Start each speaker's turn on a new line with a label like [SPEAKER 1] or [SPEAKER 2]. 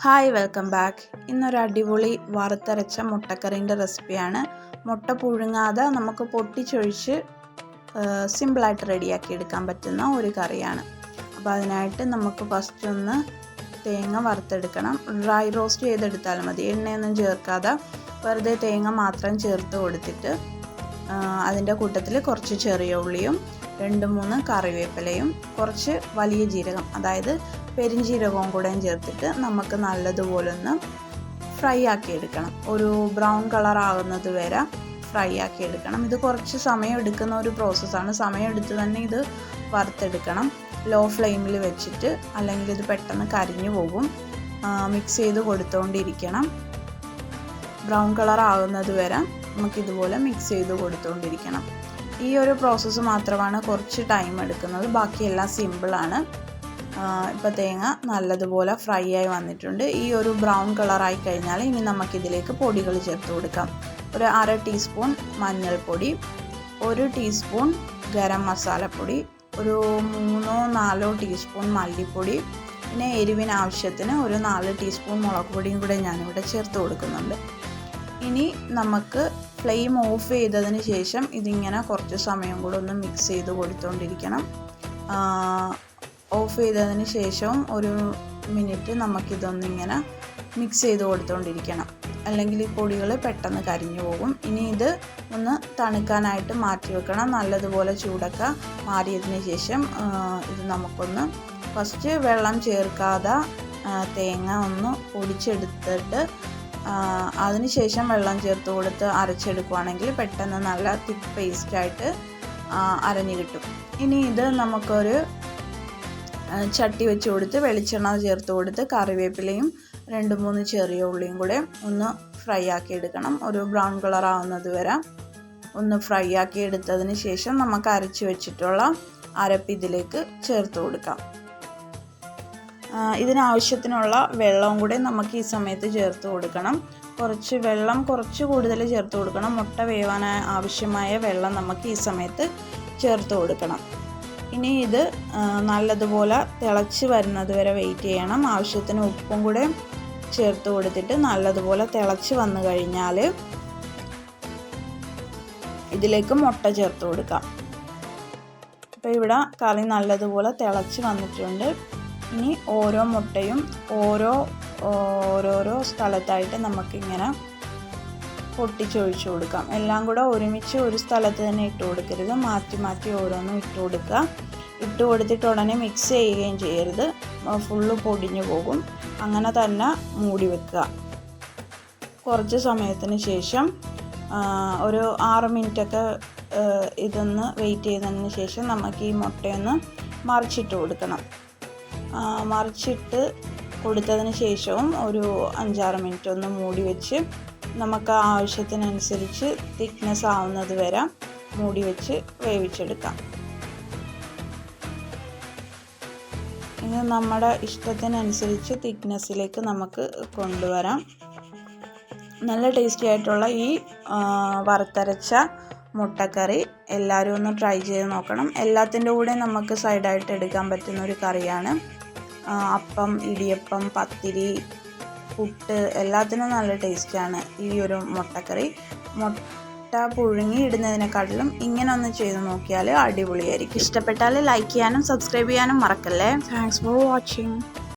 [SPEAKER 1] Hi welcome back ഇന്നൊരു അടിപൊളി വറുത്തരച്ച മുട്ടക്കറീന്റെ റെസിപ്പിയാണ്. മുട്ട പുഴുങ്ങാതെ നമുക്ക് പൊട്ടിച്ചൊഴിച്ച് സിമ്പിളായിട്ട് റെഡിയാക്കി എടുക്കാൻ പറ്റുന്ന ഒരു കറിയാണ്. അപ്പോൾ അതിനായിട്ട് നമുക്ക് ഫസ്റ്റ് ഒന്ന് തേങ്ങ വറുത്തെടുക്കണം. ഡ്രൈ റോസ്റ്റ് ചെയ്തെടുത്താലും മതി. എണ്ണയൊന്നും ചേർക്കാതെ വെറുതെ തേങ്ങ മാത്രം ചേർത്ത് കൊടുത്തിട്ട് അതിന്റെ കൂട്ടത്തിൽ കുറച്ച് ചെറിയ ഉള്ളിയും രണ്ട് മൂന്ന് കറിവേപ്പിലയും കുറച്ച് വലിയ ജീരകം അതായത് പെരിഞ്ജീരകവും കൂടെയും ചേർത്തിട്ട് നമുക്ക് നല്ലതുപോലെ ഒന്ന് ഫ്രൈ ആക്കി എടുക്കണം. ഒരു ബ്രൗൺ കളർ ആകുന്നത് വരെ ഫ്രൈ ആക്കി എടുക്കണം. ഇത് കുറച്ച് സമയം എടുക്കുന്ന ഒരു പ്രോസസ്സാണ് സമയം എടുത്ത് തന്നെ ഇത് വറുത്തെടുക്കണം. ലോ ഫ്ലെയിമിൽ വെച്ചിട്ട് അല്ലെങ്കിൽ ഇത് പെട്ടെന്ന് കരിഞ്ഞു പോകും. മിക്സ് ചെയ്ത് കൊടുത്തുകൊണ്ടിരിക്കണം ബ്രൗൺ കളർ ആകുന്നത് വരെ നമുക്കിതുപോലെ മിക്സ് ചെയ്ത് കൊടുത്തുകൊണ്ടിരിക്കണം ഈ ഒരു പ്രോസസ്സ് മാത്രമാണ് കുറച്ച് ടൈം എടുക്കുന്നത്. ബാക്കിയെല്ലാം സിമ്പിളാണ് ഇപ്പോൾ തേങ്ങ നല്ലതുപോലെ ഫ്രൈ ആയി വന്നിട്ടുണ്ട്. ഈ ഒരു ബ്രൗൺ കളറായി കഴിഞ്ഞാൽ ഇനി നമുക്കിതിലേക്ക് പൊടികൾ ചേർത്ത് കൊടുക്കാം. ഒരു അര ടീസ്പൂൺ മഞ്ഞൾപ്പൊടി ഒരു ടീസ്പൂൺ ഗരം മസാലപ്പൊടി ഒരു മൂന്നോ നാലോ ടീസ്പൂൺ മല്ലിപ്പൊടി പിന്നെ എരിവിന് ആവശ്യത്തിന് ഒരു നാല് ടീസ്പൂൺ മുളക് പൊടിയും കൂടെ ഞാനിവിടെ ചേർത്ത് കൊടുക്കുന്നുണ്ട്. ഇനി നമുക്ക് ഫ്ലെയിം ഓഫ് ചെയ്തതിന് ശേഷം ഇതിങ്ങനെ കുറച്ച് സമയം കൂടെ ഒന്ന് മിക്സ് ചെയ്ത് കൊടുത്തുകൊണ്ടിരിക്കണം ഓഫ് ചെയ്തതിന് ശേഷവും ഒരു മിനിറ്റ് നമുക്കിതൊന്നിങ്ങനെ മിക്സ് ചെയ്ത് കൊടുത്തുകൊണ്ടിരിക്കണം അല്ലെങ്കിൽ ഈ പൊടികൾ പെട്ടെന്ന് കരിഞ്ഞു പോകും. ഇനി ഇത് ഒന്ന് തണുക്കാനായിട്ട് മാറ്റി വെക്കണം. നല്ലതുപോലെ ചൂടൊക്കെ മാറിയതിന് ശേഷം ഇത് നമുക്കൊന്ന് ഫസ്റ്റ് വെള്ളം ചേർക്കാതെ തേങ്ങ ഒന്ന് പൊടിച്ചെടുത്തിട്ട് അതിനുശേഷം വെള്ളം ചേർത്ത് കൊടുത്ത് അരച്ചെടുക്കുവാണെങ്കിൽ പെട്ടെന്ന് നല്ല തിക്ക് പേസ്റ്റായിട്ട് അരഞ്ഞു കിട്ടും. ഇനി ഇത് നമുക്കൊരു ചട്ടി വെച്ച് കൊടുത്ത് വെളിച്ചെണ്ണ ചേർത്ത് കൊടുത്ത് കറിവേപ്പിലയും രണ്ട് മൂന്ന് ചെറിയ ഉള്ളിയും കൂടെ ഒന്ന് ഫ്രൈ ആക്കി എടുക്കണം. ഒരു ബ്രൗൺ കളർ ആവുന്നത് വരെ ഒന്ന് ഫ്രൈ ആക്കി എടുത്തതിന് ശേഷം നമുക്ക് അരച്ച് വെച്ചിട്ടുള്ള അരപ്പ് ഇതിലേക്ക് ചേർത്ത് കൊടുക്കാം. ഇതിനാവശ്യത്തിനുള്ള വെള്ളവും കൂടെ നമുക്ക് ഈ സമയത്ത് ചേർത്ത് കൊടുക്കണം. കുറച്ച് വെള്ളം കുറച്ച് കൂടുതൽ ചേർത്ത് കൊടുക്കണം. മുട്ട വേവാൻ ആവശ്യമായ വെള്ളം നമുക്ക് ഈ സമയത്ത് ചേർത്ത് കൊടുക്കണം. ഇനി ഇത് നല്ലതുപോലെ തിളച്ച് വരുന്നത് വരെ വെയിറ്റ് ചെയ്യണം. ആവശ്യത്തിന് ഉപ്പും കൂടെ ചേർത്ത് കൊടുത്തിട്ട് നല്ലതുപോലെ തിളച്ച് വന്നു കഴിഞ്ഞാൽ ഇതിലേക്ക് മുട്ട ചേർത്ത് കൊടുക്കാം. അപ്പോൾ ഇവിടെ കറി നല്ലതുപോലെ തിളച്ച് വന്നിട്ടുണ്ട്. ഇനി ഓരോ മുട്ടയും ഓരോ ഓരോരോ സ്ഥലത്തായിട്ട് നമുക്കിങ്ങനെ പൊട്ടിച്ചൊഴിച്ചു കൊടുക്കാം. എല്ലാം കൂടെ ഒരുമിച്ച് ഒരു സ്ഥലത്ത് തന്നെ ഇട്ട് കൊടുക്കരുത്. മാറ്റി മാറ്റി ഓരോന്നും ഇട്ട് കൊടുക്കുക. ഇട്ട് കൊടുത്തിട്ട് ഉടനെ മിക്സ് ചെയ്യുകയും ചെയ്യരുത്. ഫുള്ള് പൊടിഞ്ഞു പോകും. അങ്ങനെ തന്നെ മൂടി വെക്കുക. കുറച്ച് സമയത്തിന് ശേഷം ഒരു ആറ് മിനിറ്റൊക്കെ ഇതൊന്ന് വെയിറ്റ് ചെയ്തതിന് ശേഷം നമുക്ക് ഈ മുട്ടയൊന്ന് മറിച്ചിട്ട് കൊടുക്കണം. മറിച്ചിട്ട് കൊടുത്തതിന് ശേഷവും ഒരു അഞ്ചാറ് മിനിറ്റ് ഒന്ന് മൂടി വെച്ച് നമുക്ക് ആവശ്യത്തിനനുസരിച്ച് തിക്നെസ് ആവുന്നത് വരെ മൂടി വെച്ച് വേവിച്ചെടുക്കാം. ഇനി നമ്മുടെ ഇഷ്ടത്തിനനുസരിച്ച് തിക്നെസ്സിലേക്ക് നമുക്ക് കൊണ്ടുവരാം. നല്ല ടേസ്റ്റി ആയിട്ടുള്ള ഈ വറുത്തരച്ച മുട്ടക്കറി എല്ലാവരും ഒന്ന് ട്രൈ ചെയ്ത് നോക്കണം. എല്ലാത്തിന്റെ കൂടെ നമുക്ക് സൈഡായിട്ട് എടുക്കാൻ പറ്റുന്ന ഒരു കറിയാണ്. അപ്പം ഇടിയപ്പം പത്തിരി പുട്ട് എല്ലാത്തിനും നല്ല ടേസ്റ്റാണ് ഈ ഒരു മുട്ടക്കറി. മുട്ട പുഴുങ്ങി ഇടുന്നതിനെക്കാട്ടിലും ഇങ്ങനെ ഒന്ന് ചെയ്ത് നോക്കിയാൽ അടിപൊളിയായിരിക്കും. ഇഷ്ടപ്പെട്ടാൽ ലൈക്ക് ചെയ്യാനും സബ്സ്ക്രൈബ് ചെയ്യാനും മറക്കല്ലേ? Thanks for watching